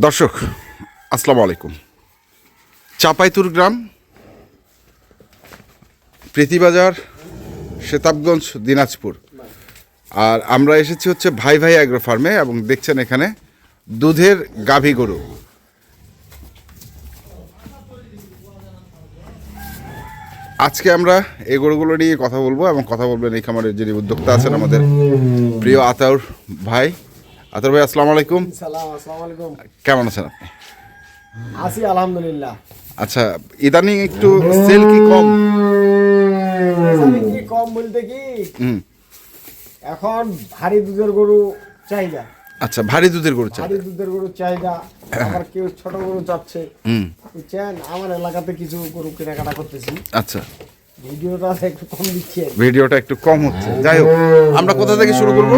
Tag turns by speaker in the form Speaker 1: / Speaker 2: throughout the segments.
Speaker 1: দর্শক, আসসালামু আলাইকুম। চাপাইতুর গ্রাম, প্রীতিবাজার, সেতাবগঞ্জ, দিনাজপুর। আর আমরা এসেছি হচ্ছে ভাই ভাই অ্যাগ্রো ফার্মে এবং দেখছেন এখানে দুধের গাভী গরু। আজকে আমরা এই গরুগুলো নিয়ে কথা বলব এবং কথা বলবেন এই খামারের যিনি উদ্যোক্তা আছেন আমাদের প্রিয় আতাউর ভাই। আতাউর ভাই আসসালামু আলাইকুম।
Speaker 2: সালাম আসসালামু আলাইকুম।
Speaker 1: কেমন আছেন আপনি?
Speaker 2: আছি আলহামদুলিল্লাহ।
Speaker 1: আচ্ছা ইদানিং একটু সেল কি কম?
Speaker 2: কি কম বলতে কি? এখন ভারী দুধের গরু চাহিদা।
Speaker 1: আচ্ছা ভারী দুধের গরু চাই
Speaker 2: ভারী দুধের গরু চাহিদা আবার কেউ ছোট গরু চাচ্ছে।
Speaker 1: হুম।
Speaker 2: বুঝছেন? আমার এলাকাতে কিছু গরু কেনাকাটা করতেছি।
Speaker 1: আচ্ছা।
Speaker 2: ভিডিওটা একটু কম দিচ্ছি।
Speaker 1: ভিডিওটা একটু কম হচ্ছে। যাই হোক আমরা কোথা থেকে শুরু করব?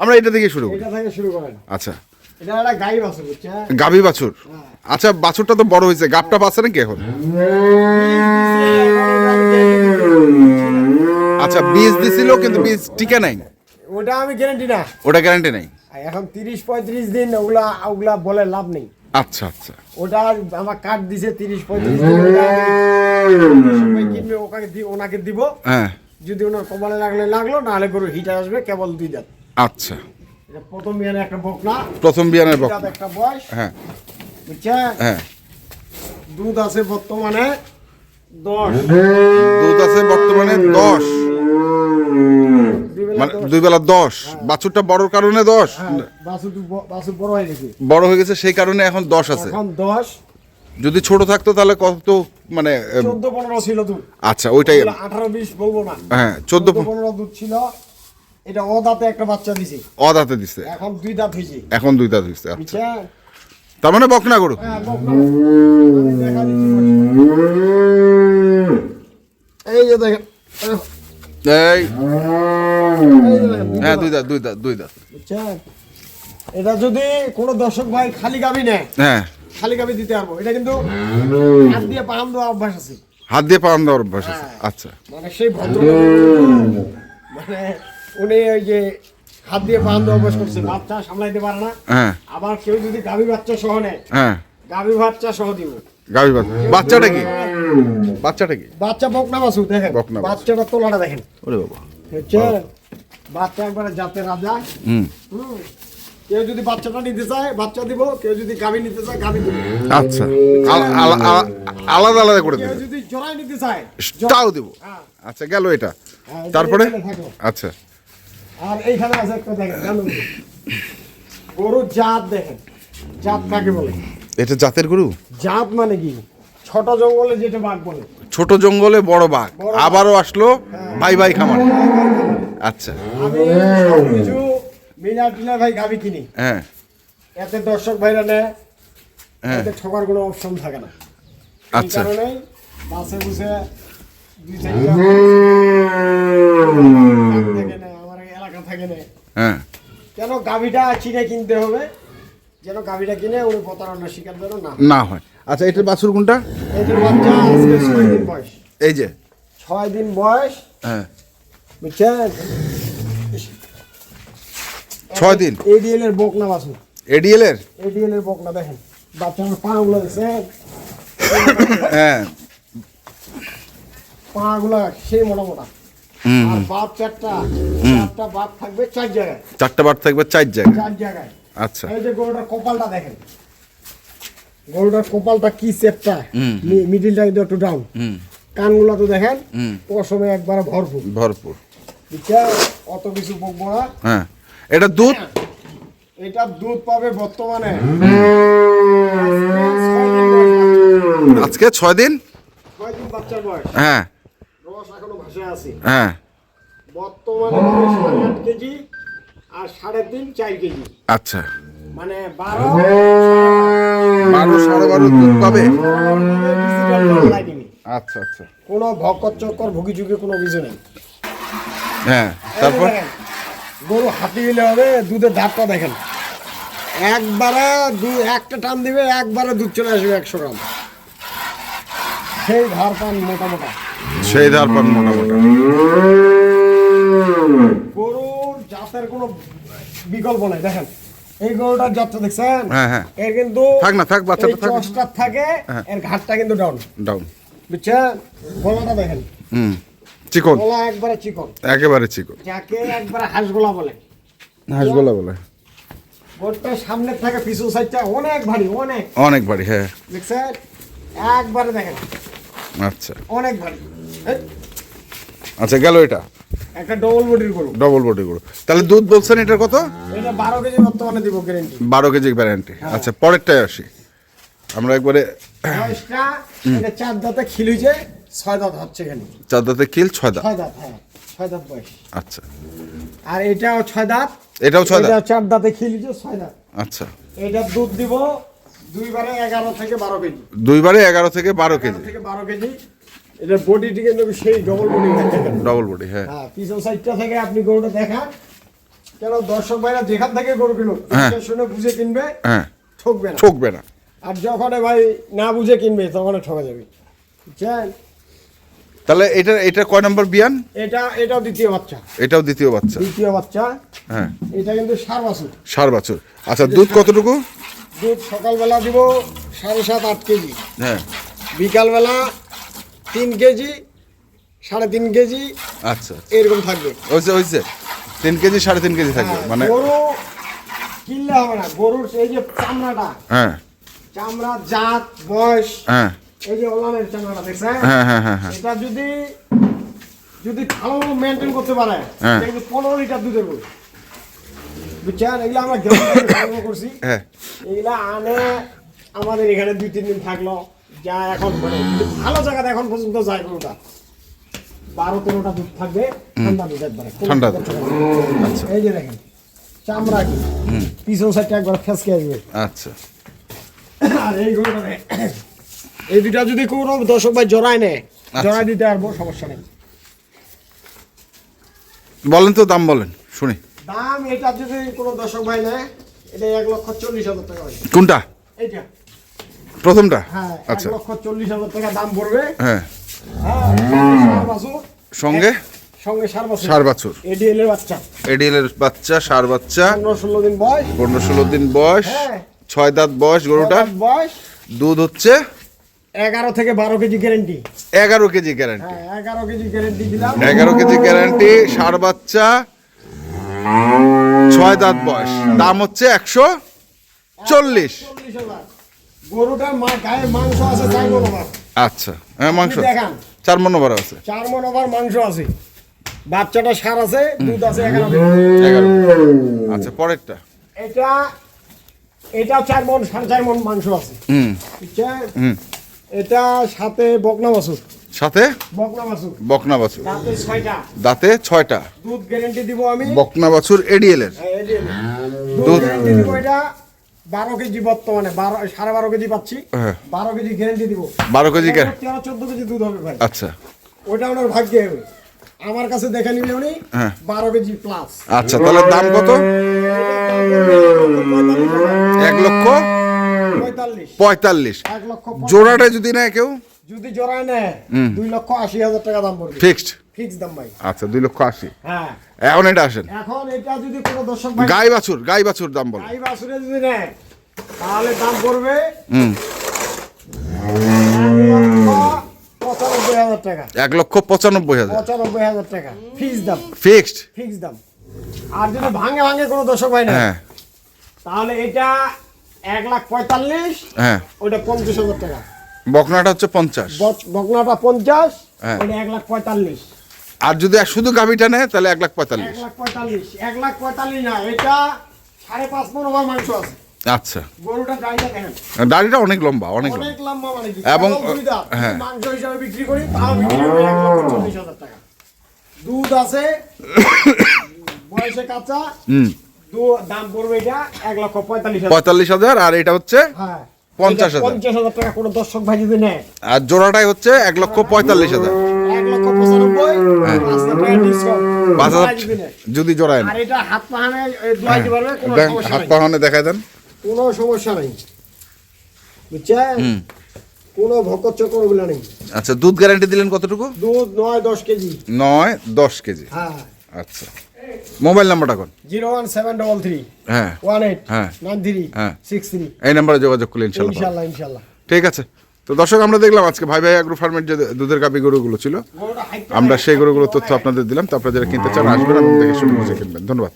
Speaker 1: আমরা এটা থেকে শুরু করি।
Speaker 2: এটা থেকে শুরু করেন।
Speaker 1: আচ্ছা।
Speaker 2: এটা একটা গাই বাসু বুঝছেন?
Speaker 1: গাভী বাছুর? আচ্ছা বাছুরটা তো বড় হয়েছে গাবটা পাচ্ছে নাকি এখন? আচ্ছা বীজ দিছিল কিন্তু বীজ টিকে নাই।
Speaker 2: ওটা আমি গ্যারান্টি না।
Speaker 1: ওটা গ্যারান্টি নাই?
Speaker 2: এখন তিরিশ পঁয়ত্রিশ দিন ওগুলা ওগুলা বলে লাভ নেই।
Speaker 1: আচ্ছা আচ্ছা।
Speaker 2: ওটা আমার কার্ড দিছে তিরিশ পঁয়ত্রিশ দিন কিনবে ওকে ওনাকে দিব।
Speaker 1: হ্যাঁ।
Speaker 2: যদি ওনার কপালে লাগলে লাগল নাহলে গরু হিটার আসবে কেবল দুই দাঁত
Speaker 1: আচ্ছা।
Speaker 2: প্রথম বিয়ানে একটা বকনা।
Speaker 1: প্রথম বিয়ানের বক
Speaker 2: একটা বয়স।
Speaker 1: হ্যাঁ।
Speaker 2: বুঝছেন?
Speaker 1: হ্যাঁ।
Speaker 2: দুধ আছে বর্তমানে দশ।
Speaker 1: দুধ আছে বর্তমানে দশ। মানে। দুই বেলা দশ। বাছুরটা বড়র কারণে দশ?
Speaker 2: হ্যাঁ, বড় হয়ে গেছে।
Speaker 1: বড় হয়ে গেছে সেই কারণে এখন দশ আছে।
Speaker 2: এখন দশ।
Speaker 1: যদি ছোট থাকতো তাহলে কত মানে
Speaker 2: চোদ্দ পনেরো ছিল দুধ।
Speaker 1: আচ্ছা ওইটাই।
Speaker 2: আঠারো বিশ বলব না।
Speaker 1: হ্যাঁ চোদ্দ
Speaker 2: চোদ্দ পনেরো দুধ ছিল। এটা ও দাঁতে একটা বাচ্চা দিছে।
Speaker 1: অদাতে দিচ্ছে
Speaker 2: এখন দুই দাঁত হয়েছে
Speaker 1: এখন দুই দাঁত হইছে আচ্ছা। তার মানে বকনা গরু?
Speaker 2: হ্যাঁ। এই যে দেখেন
Speaker 1: এই। হ্যাঁ দুই দাঁত দুই দাঁত দুই দাঁত।
Speaker 2: এটা যদি কোনো দর্শক ভাই খালি গাবি নেয়
Speaker 1: হ্যাঁ।
Speaker 2: খালি গাবি দিতে পারব। এটা কিন্তু হাত দিয়ে পাহাম দেওয়া অভ্যাস আছে।
Speaker 1: হাত দিয়ে পান দেওয়ার অভ্যাস আছে
Speaker 2: হ্যাঁ।
Speaker 1: আচ্ছা।
Speaker 2: মানে সেই ভদ্র মানে উনি ওই যে হাত দিয়ে পাহাম দেওয়া অভ্যাস করছে বাচ্চা সামলাইতে পারে না।
Speaker 1: হ্যাঁ।
Speaker 2: আবার কেউ যদি গাভী বাচ্চা সহ নেয়
Speaker 1: হ্যাঁ।
Speaker 2: গাভী বাচ্চা সহ দিব।
Speaker 1: গাভী বাচ্চা। বাচ্চাটা কি? বাচ্চাটা কি?
Speaker 2: বাচ্চা বকনা বাসু দেখেন
Speaker 1: বকনা
Speaker 2: বাচ্চাটা তোলাটা দেখেন।
Speaker 1: ওরে বাবা।
Speaker 2: হচ্ছে বাচ্চা একবারে জাতে রাজা।
Speaker 1: হুম।
Speaker 2: হুম। কেউ যদি বাচ্চাটা নিতে চায় বাচ্চা দিব। কেউ যদি গাভী নিতে চায় গাভী দিব।
Speaker 1: আচ্ছা। আলা- আলা- আলা- আলাদা আলাদা করে দেবে।
Speaker 2: যদি জোড়াই নিতে চায়
Speaker 1: তাও দেবো।
Speaker 2: হ্যাঁ।
Speaker 1: আচ্ছা গেল এটা। তারপরে? আচ্ছা।
Speaker 2: আর এইখানে আছে একটা দেখেন জানুন গরুর জাত দেখেন। জাত কাকে বলে?
Speaker 1: এটা জাতের গরু?
Speaker 2: জাত মানে কি? ছোট জঙ্গলে যেটা বাঘ বলে।
Speaker 1: ছোট জঙ্গলে বড় বাঘ। আবারও আসলো ভাই ভাই খামার। আচ্ছা।
Speaker 2: আমি সবকিছু মিলা টিলা ভাই গাবি কিনি।
Speaker 1: হ্যাঁ।
Speaker 2: এতে দর্শক ভাইরা নেয়।
Speaker 1: হ্যাঁ।
Speaker 2: এতে ঠকার কোনো অপশন থাকে না।
Speaker 1: আচ্ছা।
Speaker 2: বাসে বুসে দুই চারটা থেকে নেয়
Speaker 1: হ্যাঁ।
Speaker 2: কেন গাভিটা চিনে কিনতে হবে? যেন গাভিটা কিনে উনি প্রতারণার শিকার যেন না
Speaker 1: না হয়। আচ্ছা এটার বাছুর কোনটা?
Speaker 2: এটির বাচ্চা আজকে ছয় দিন বয়স।
Speaker 1: এই যে।
Speaker 2: ছয় দিন বয়স।
Speaker 1: হ্যাঁ।
Speaker 2: বুঝছেন?
Speaker 1: ছয় দিন?
Speaker 2: এডিএল এর বকনা বাছু
Speaker 1: এডিএল এর
Speaker 2: এডিএল এর বকনা দেখেন। বাচ্চা আমার পা গুলো দেখছেন?
Speaker 1: হ্যাঁ।
Speaker 2: পা গুলা সেই মোটা মোটা। আর বাপ চারটা চারটা বাপ থাকবে চার জায়গায়।
Speaker 1: চারটা বার থাকবে চার জায়গা
Speaker 2: চার জায়গায়?
Speaker 1: আচ্ছা।
Speaker 2: এই যে গরুটার কপালটা দেখেন। গরুটার কপালটা কি
Speaker 1: হুম।
Speaker 2: মিডিলটা কিন্তু একটু ডাউন কানগুলো তো দেখেন পশমে একবারে ভরপুর।
Speaker 1: ভরপুর।
Speaker 2: অত কিছু বকবো না।
Speaker 1: হ্যাঁ। এটা দুধ?
Speaker 2: এটা দুধ পাবে বর্তমানে।
Speaker 1: আজকে ছয় দিন?
Speaker 2: ছয় দিন বাচ্চার বয়স।
Speaker 1: হ্যাঁ
Speaker 2: রস এখনও ভাসে আছে
Speaker 1: হ্যাঁ।
Speaker 2: বর্তমানে সাড়ে আট কেজি আর সাড়ে তিন চার কেজি।
Speaker 1: আচ্ছা।
Speaker 2: মানে বারো
Speaker 1: বারো সাড়ে বারো দুধ পাবে? আচ্ছা আচ্ছা।
Speaker 2: কোনো ভকর চক্কর ভুগি ঝুঁকি কোনো কিছু নেই।
Speaker 1: হ্যাঁ তারপর?
Speaker 2: গরু হাতি গেলে হবে দুধের ধাপটা দেখেন। একবারে দু একটা টান দিবে একবারে দুধ চলে আসবে একশো গ্রাম। সেই ধার পান মোটা মোটা
Speaker 1: সেই ধার পান মোটামুটি।
Speaker 2: গরুর জাতের কোনো বিকল্প নাই দেখেন। এই গরুটার যত্ন দেখছেন?
Speaker 1: হ্যাঁ, হ্যাঁ।
Speaker 2: এর কিন্তু
Speaker 1: থাক না, থাক, বাচ্চাটা থাক।
Speaker 2: চষ্টার থাকে
Speaker 1: হ্যাঁ।
Speaker 2: এর ঘাটটা কিন্তু ডাউন
Speaker 1: ডাউন
Speaker 2: বুঝছেন? গলাটা দেখেন।
Speaker 1: হুম চিকন।
Speaker 2: গলা একবারে চিকন।
Speaker 1: একেবারে চিকন।
Speaker 2: যাকে একবারে হাঁসগোলা বলে।
Speaker 1: হাঁসগোলা বলে।
Speaker 2: গরুটা সামনের থেকে পিছন সাইডটা অনেক ভারী অনেক।
Speaker 1: অনেক বাড়ি হ্যাঁ।
Speaker 2: দেখছেন? একবারে দেখেন।
Speaker 1: আচ্ছা।
Speaker 2: অনেক ভারী।
Speaker 1: আচ্ছা গেল এটা।
Speaker 2: একটা ডবল বডির গরু।
Speaker 1: ডবল বডি গুলো তাহলে দুধ বলছেন এটার কত?
Speaker 2: এটা বারো কেজি বর্তমানে দিব গ্যারেন্টি
Speaker 1: বারো কেজি গ্যারান্টি আচ্ছা পরেরটায় আসি। আমরা একবারে
Speaker 2: বয়সটা এটা চার দাঁতে খিলুছে ছয় দাঁত হচ্ছে এখানে।
Speaker 1: চার দাঁতে কিল ছয় দাঁত।
Speaker 2: ছয় দাঁত হ্যাঁ ছয় দাঁত বয়স।
Speaker 1: আচ্ছা।
Speaker 2: আর এটাও ছয় দাঁত।
Speaker 1: এটাও ছয় দাঁত?
Speaker 2: এটা চার দাঁতে খিলুছে ছয় দাঁত।
Speaker 1: আচ্ছা।
Speaker 2: এটা দুধ দিব দুইবারে এগারো থেকে বারো কেজি।
Speaker 1: দুইবারে এগারো থেকে বারো কেজি।
Speaker 2: থেকে বারো কেজি। এটা বডিটি কিন্তু সেই ডবল বডি
Speaker 1: ডবল বডি হ্যাঁ।
Speaker 2: হ্যাঁ পিছন সাইডটা থেকে আপনি গরুটা দেখান কেন দর্শক ভাইরা যেখান থেকে গরু কিনুক
Speaker 1: হ্যাঁ।
Speaker 2: শুনে বুঝে কিনবে
Speaker 1: হ্যাঁ।
Speaker 2: ঠকবে না।
Speaker 1: ঠকবে না।
Speaker 2: আর যখন ভাই না বুঝে কিনবে তখন ঠকা যাবে। বুঝছেন?
Speaker 1: তাহলে এটা এটা কয় নম্বর বিয়ান?
Speaker 2: এটা এটাও দ্বিতীয় বাচ্চা।
Speaker 1: এটাও দ্বিতীয় বাচ্চা।
Speaker 2: দ্বিতীয় বাচ্চা।
Speaker 1: হ্যাঁ।
Speaker 2: এটা কিন্তু সার বাছুর।
Speaker 1: সার বছর। আচ্ছা দুধ কতটুকু?
Speaker 2: দুধ সকালবেলা দিব সাড়ে সাত আট কেজি।
Speaker 1: হ্যাঁ।
Speaker 2: বিকালবেলা তিন কেজি সাড়ে তিন কেজি
Speaker 1: আচ্ছা
Speaker 2: এরকম থাকবে।
Speaker 1: হয়েছে হয়েছে তিন কেজি সাড়ে তিন কেজি থাকবে
Speaker 2: হ্যাঁ,
Speaker 1: মানে
Speaker 2: গরু কিনলে হবে না গরুর এই যে চামড়াটা
Speaker 1: হ্যাঁ।
Speaker 2: চামড়া জাত বয়স
Speaker 1: হ্যাঁ।
Speaker 2: এই যে ওলানের চামড়াটা দেখছেন?
Speaker 1: হ্যাঁ হ্যাঁ হ্যাঁ হ্যাঁ।
Speaker 2: এটা যদি যদি ভালো মেনটেন করতে পারে
Speaker 1: হ্যাঁ।
Speaker 2: এটা পনেরো লিটার দুধের গরু। বুঝছেন? এগুলো আমরা গ্রাম করছি।
Speaker 1: হ্যাঁ।
Speaker 2: এগুলা আনে আমাদের এখানে দুই তিন দিন থাকল। যা এখন মানে ভালো জায়গাতে এখন পর্যন্ত যায় গরুটা বারো তেরোটা দুধ থাকবে ঠান্ডা দুধ একবারে।
Speaker 1: ঠান্ডা দুধ।
Speaker 2: সমস্যা এই যে দেখেন চামড়া কি? পিছন সাইডটা একবার ফেসকে আসবে।
Speaker 1: আচ্ছা।
Speaker 2: আর এই গরুটা এই দুটা যদি কোনো দর্শক ভাই জড়ায় নেয়
Speaker 1: আচ্ছা।
Speaker 2: জড়াই দিতে পারব সমস্যা নেই।
Speaker 1: বলেন তো দাম বলেন শুনি।
Speaker 2: দাম এটা যদি কোনো দর্শক ভাই নেয় এটা এক লক্ষ চল্লিশ হাজার টাকা হয়
Speaker 1: কোনটা?
Speaker 2: এইটা।
Speaker 1: প্রথমটা?
Speaker 2: হ্যাঁ
Speaker 1: আচ্ছা।
Speaker 2: লক্ষ চল্লিশ হাজার টাকা দাম পড়বে।
Speaker 1: হ্যাঁ।
Speaker 2: হ্যাঁ
Speaker 1: সঙ্গে?
Speaker 2: সঙ্গে সার বাছুর। এডিএল এর বাচ্চা।
Speaker 1: এডিএল এর বাচ্চা সার বাচ্চা।
Speaker 2: পনেরো ষোলো দিন বয়স।
Speaker 1: পনেরো ষোলো দিন বয়স। ছয় দাঁত বয়স গরুটা।
Speaker 2: বয়স।
Speaker 1: দুধ হচ্ছে?
Speaker 2: এগারো থেকে বারো কেজি গ্যারেন্টি
Speaker 1: এগারো কেজি গ্যারান্টি
Speaker 2: এগারো কেজি গ্যারেন্টি দিলাম।
Speaker 1: এগারো কেজি গ্যারান্টি সার বাচ্চা। ছয় দাঁত বয়স। দাম হচ্ছে একশো চল্লিশ।
Speaker 2: গরুটার মা গায়ে মাংস আছে চার মন ওভার।
Speaker 1: আচ্ছা হ্যাঁ মাংস।
Speaker 2: দেখান।
Speaker 1: চার মন ওভার আছে।
Speaker 2: চার মন ওভার মাংস আছে। বাচ্চাটা সার আছে দুধ আছে এগারো
Speaker 1: এগারো আচ্ছা পরেরটা?
Speaker 2: এটা এটা চার মন সাড়ে চার মন মাংস আছে।
Speaker 1: হুম। হুম।
Speaker 2: এটা সাথে বকনা বাছুর
Speaker 1: সাথে?
Speaker 2: বকনা বাছুর
Speaker 1: বকনা বাছুর
Speaker 2: রাতে ছয়টা।
Speaker 1: দাঁতে ছয়টা।
Speaker 2: দুধ গ্যারেন্টি দিব আমি।
Speaker 1: বকনা বাছুর এডিএল এর
Speaker 2: হ্যাঁ, দুধ
Speaker 1: দুধ-
Speaker 2: গ্যারেন্টি দিব এটা। বারো কেজি বর্তমানে বারো সাড়ে বারো কেজি পাচ্ছি।
Speaker 1: হ্যাঁ।
Speaker 2: বারো কেজি গ্যারেন্টি দিব।
Speaker 1: বারো কেজি
Speaker 2: তেরো চোদ্দ কেজি দুধ হবে ভাই।
Speaker 1: আচ্ছা।
Speaker 2: ওটা ওনার ভাগ্যে হবে। আমার কাছে দেখে নিলে উনি
Speaker 1: হ্যাঁ।
Speaker 2: বারো কেজি প্লাস
Speaker 1: আচ্ছা তাহলে দাম কত? এক লক্ষ?
Speaker 2: পঁয়তাল্লিশ।
Speaker 1: জোড়াটা যদি নেয় কেউ?
Speaker 2: যদি জোড়ায় নেয় দুই লক্ষ আশি হাজার টাকা দাম পড়বে।
Speaker 1: ফিক্সড
Speaker 2: ফিক্স দাম ভাই।
Speaker 1: আচ্ছা দুই লক্ষ আশি।
Speaker 2: হ্যাঁ।
Speaker 1: এখন এটা আসেন।
Speaker 2: এখন এটা যদি কোনো দর্শক ভাই
Speaker 1: গাই বাছুর গাই বাছুর দাম বলো
Speaker 2: গাই বাছুরে যদি নেয় তাহলে দাম পড়বে
Speaker 1: হুম।
Speaker 2: পঁচানব্বই হাজার টাকা।
Speaker 1: এক লক্ষ পঁচানব্বই হাজার।
Speaker 2: পঁচানব্বই হাজার টাকা। ফিক্স দাম।
Speaker 1: ফিক্সড?
Speaker 2: ফিক্স দাম। আর যদি ভাঙে ভাঙে কোনো দর্শক ভাই না
Speaker 1: হ্যাঁ।
Speaker 2: তাহলে এটা এক লাখ পঁয়তাল্লিশ
Speaker 1: হ্যাঁ।
Speaker 2: ওইটা পঞ্চাশ হাজার টাকা।
Speaker 1: বকনাটা হচ্ছে পঞ্চাশ।
Speaker 2: বকনাটা পঞ্চাশ
Speaker 1: হ্যাঁ।
Speaker 2: ওইটা এক লাখ পঁয়তাল্লিশ।
Speaker 1: আর যদি শুধু গাভিটা নেয় তাহলে এক লাখ
Speaker 2: এক
Speaker 1: পঁয়তাল্লিশ
Speaker 2: লাখ পঁয়তাল্লিশ। এক লাখ পঁয়তাল্লিশ না এটা সাড়ে পাঁচ মন আমার মাংস আছে।
Speaker 1: আচ্ছা।
Speaker 2: গরুটা গাড়িটা দেখেন।
Speaker 1: দাড়িটা অনেক লম্বা অনেক লম্বা।
Speaker 2: অনেক লম্বা মানে
Speaker 1: এবং-। হ্যাঁ।
Speaker 2: মাংস হিসাবে বিক্রি করি তাও বিক্রি হাজার টাকা। দুধ আছে বয়সে কাঁচা।
Speaker 1: হুম।
Speaker 2: দাম পড়বে এটা লক্ষ পঁয়তাল্লিশ হাজার।
Speaker 1: পঁয়তাল্লিশ হাজার আর এটা হচ্ছে
Speaker 2: হ্যাঁ।
Speaker 1: পঞ্চাশ
Speaker 2: এটা
Speaker 1: হাজার।
Speaker 2: পঞ্চাশ হাজার টাকা কোনো দর্শক ভাই যদি নেয়।
Speaker 1: আর জোড়াটাই হচ্ছে এক লক্ষ পঁয়তাল্লিশ হাজার।
Speaker 2: এক লক্ষ পঁচানব্বই পাঁচ লাখ টাকা ডিসকাউন্ট
Speaker 1: হ্যাঁ। পাঁচ হাজার
Speaker 2: যদি নেয়।
Speaker 1: জোড়ায়
Speaker 2: আর এটা হাত পাহানে দোয়াই দিতে পারবে কোনো
Speaker 1: হাত পাহানে দেখায় দেন।
Speaker 2: কোনো সমস্যা নেই। বুঝছেন? কোনো ভকত চক্র ওগুলো নেই।
Speaker 1: আচ্ছা দুধ গ্যারান্টি দিলেন কতটুকু?
Speaker 2: দুধ নয় দশ কেজি।
Speaker 1: নয় দশ কেজি।
Speaker 2: হ্যাঁ।
Speaker 1: আচ্ছা। মোবাইল নাম্বারটা কোন?
Speaker 2: Zero one seven double three.
Speaker 1: হ্যাঁ।
Speaker 2: ওয়ান এইট
Speaker 1: হ্যাঁ।
Speaker 2: নাইন থ্রি
Speaker 1: হ্যাঁ।
Speaker 2: Six three.
Speaker 1: এই নাম্বারে যোগাযোগ করলে ইনশাল্লাহ
Speaker 2: ইনশাল্লাহ ইনশাল্লাহ
Speaker 1: ঠিক আছে। তো দর্শক, আমরা দেখলাম আজকে ভাই ভাই অ্যাগ্রো ফার্মের যে দুধের কাপি গরুগুলো ছিল, আমরা সেই গরুগুলোর তথ্য আপনাদের দিলাম। তো আপনারা যারা কিনতে চান, আসবেন এবং দেখে শুনে বুঝে কিনবেন। ধন্যবাদ।